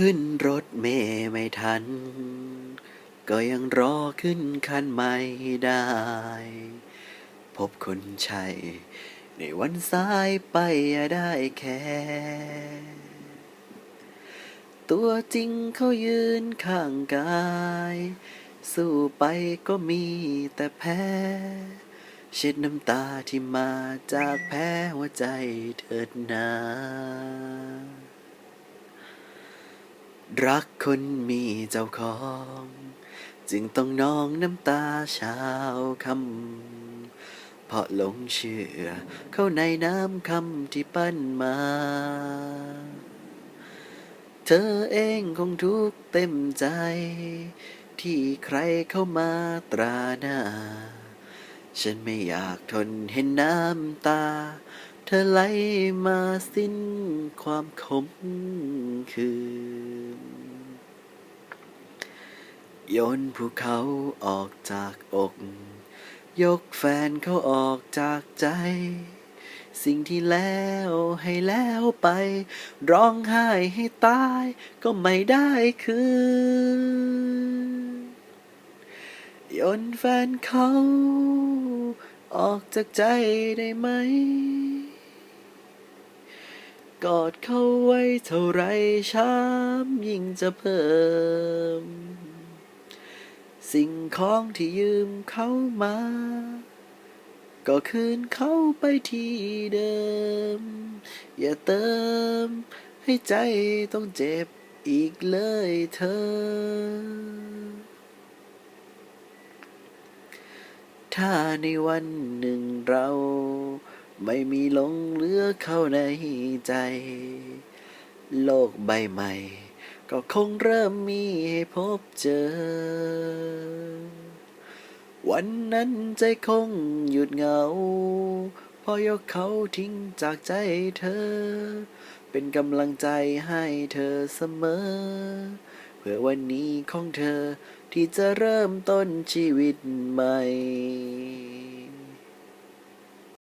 ขึ้นรถเมย์ไม่ทัน ก็ยังรอขึ้นคันไม่ได้ พบคนใช่ในวันสายไปอย่าได้แค่ ตัวจริงเขายืนข้างกาย สู้ไปก็มีแต่แพ้ เช็ดน้ำตาที่มาจากแพ้หัวใจเถิดนา รักคนมีเจ้าของ จึงต้องนองน้ำตาเช้าคำเพราะหลงเชื่อ เข้าในน้ำคำที่ปั้นมา เธอเองคงทุกข์เต็มใจ ที่ใครเข้ามาตราหน้า ฉันไม่อยากทนเห็นน้ำตา เธอไหลมาสิ้นความขมขื่นโยนภูเขาออกจากอก ยกแฟนเขาออกจากใจ สิ่งที่แล้วให้แล้วไป ร้องไห้ให้ตาย ก็ไม่ได้คืนโยนแฟนเขา ออกจากใจได้ไหม กอดเขาไว้เท่าไรช้ำยิ่งจะเพิ่ม สิ่งของที่ยืมเขามา ก็คืนเขาไปที่เดิม อย่าเติม ให้ใจต้องเจ็บอีกเลยเธอถ้าในวันหนึ่งเรา ไม่มีหลงเหลือเข้าในใจ โลกใบใหม่ ก็คงเริ่มมีให้พบเจอ วันนั้นใจคงหยุดเหงา พอยกเขาทิ้งจากใจเธอ เป็นกำลังใจให้เธอเสมอ เพื่อวันนี้ของเธอที่จะเริ่มต้นชีวิตใหม่